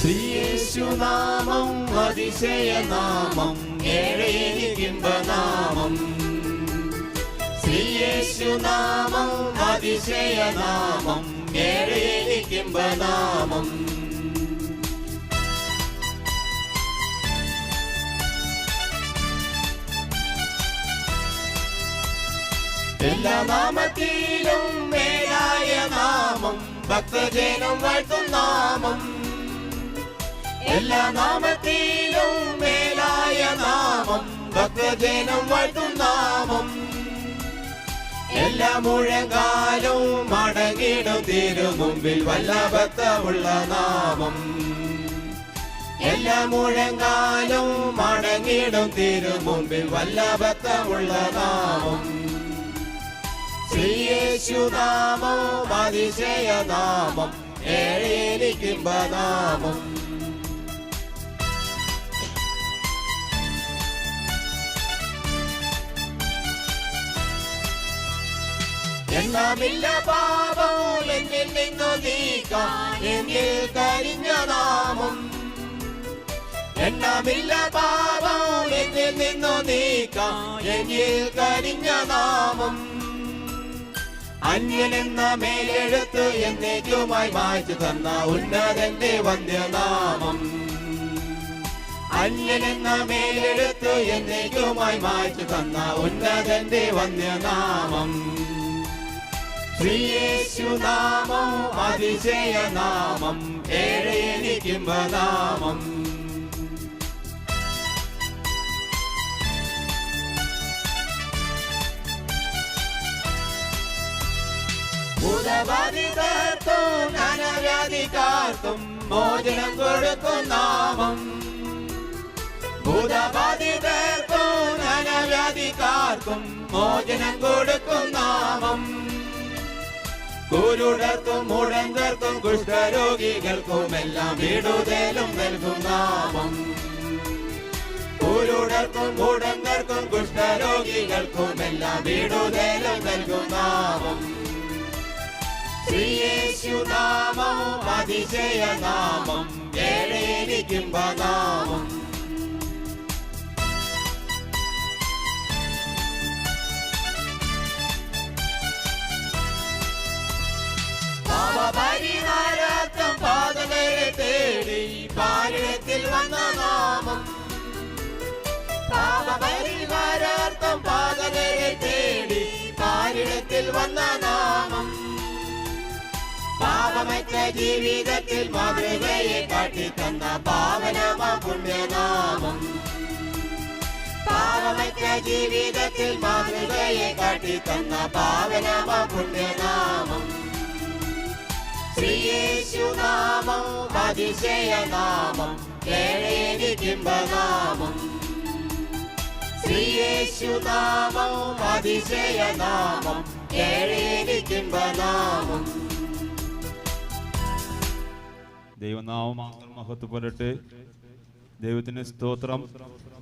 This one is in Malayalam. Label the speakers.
Speaker 1: ശ്രീയേശുനാമം അതിശയനാമം ഏഴേനിക്കിമ്പനാമം ശ്രീയേശുനാമം അതിശയനാമം നാമം. എല്ലാ നാമത്തിലും മേലായ നാമം ഭക്തജനം വാഴ്ത്തും നാമം. എല്ലാ നാമത്തിലും മേലായ നാമം ഭക്തജനം വാഴ്ത്തും നാമം. എല്ലാ മുഴങ്കാലും മടങ്ങിടും തിരുമുമ്പിൽ വല്ലഭത്തമുള്ള നാമം. എല്ലാ മുഴങ്കാലും മടങ്ങിടും തിരുമുമ്പിൽ വല്ലഭത്തമുള്ള നാമം. ശ്രീയേശുനാമം അതിശയനാമം ഏഴേലിക്കുംബനാമം എല്ലാമില്ല പാപം എന്നിൽ നിന്നു നീക്കാം എന്നിൽ കരിഞ്ഞ നാമം. എണ്ണമില്ല പാപം എന്നിൽ നിന്നു നീക്കാം എന്നിൽ കരിഞ്ഞ നാമം. അന്യനെന്ന മേലെഴുത്ത് എന്നേക്കുമായി മായ്ച്ചു തന്ന ഉന്നതന്റെ വന്ദ്യനാമം അന്യനെന്ന മേലെഴുത്ത് എന്നേക്കുമായി മായ്ച്ചു തന്ന ഉന്നതന്റെ വന്ധ്യനാമം ശ്രീയേശുനാമം അതിശയനാമം ഏഴേനിക്കുംബനാമം ഭൂതബാധിതർക്കും അനവ്യാധിക്കാർക്കും മോചനം കൊടുക്കും നാമം. ഭൂതബാധിതർക്കും അനവ്യാധിക്കാർക്കും മോചനം കൊടുക്കും നാമം. കുരുടർക്കും മുടന്തർക്കും കുഷ്ഠരോഗികൾക്കും എല്ലാം വിടുതലും നൽകും നാമം. കുരുടർക്കും മുടന്തർക്കും കുഷ്ഠരോഗികൾക്കും എല്ലാം വിടുതലും നൽകും നാമം. ശ്രീയേശുനാമം അതിശയനാമം ഏഴേനിക്കുംബനാമം പാപപരിഹാരാർത്ഥം ജീവിതത്തിൽ മാതൃകയെ കാട്ടി തന്ന പാവനമാ പുണ്യനാമം. പാവമറ്റ ജീവിതത്തിൽ മാതൃകയെ കാട്ടി തന്ന പാവനമാ പുണ്യനാമം. ശ്രീയേശുനാമം അതിശയനാമം ഏഴേനിക്കുംബനാമം ശ്രീയേശുനാമം അതിശയനാമം ഏഴേനിക്കുംബനാമം
Speaker 2: ദൈവനാമം മഹത്വപ്പെടട്ടെ. ദൈവത്തിന് സ്തോത്രം.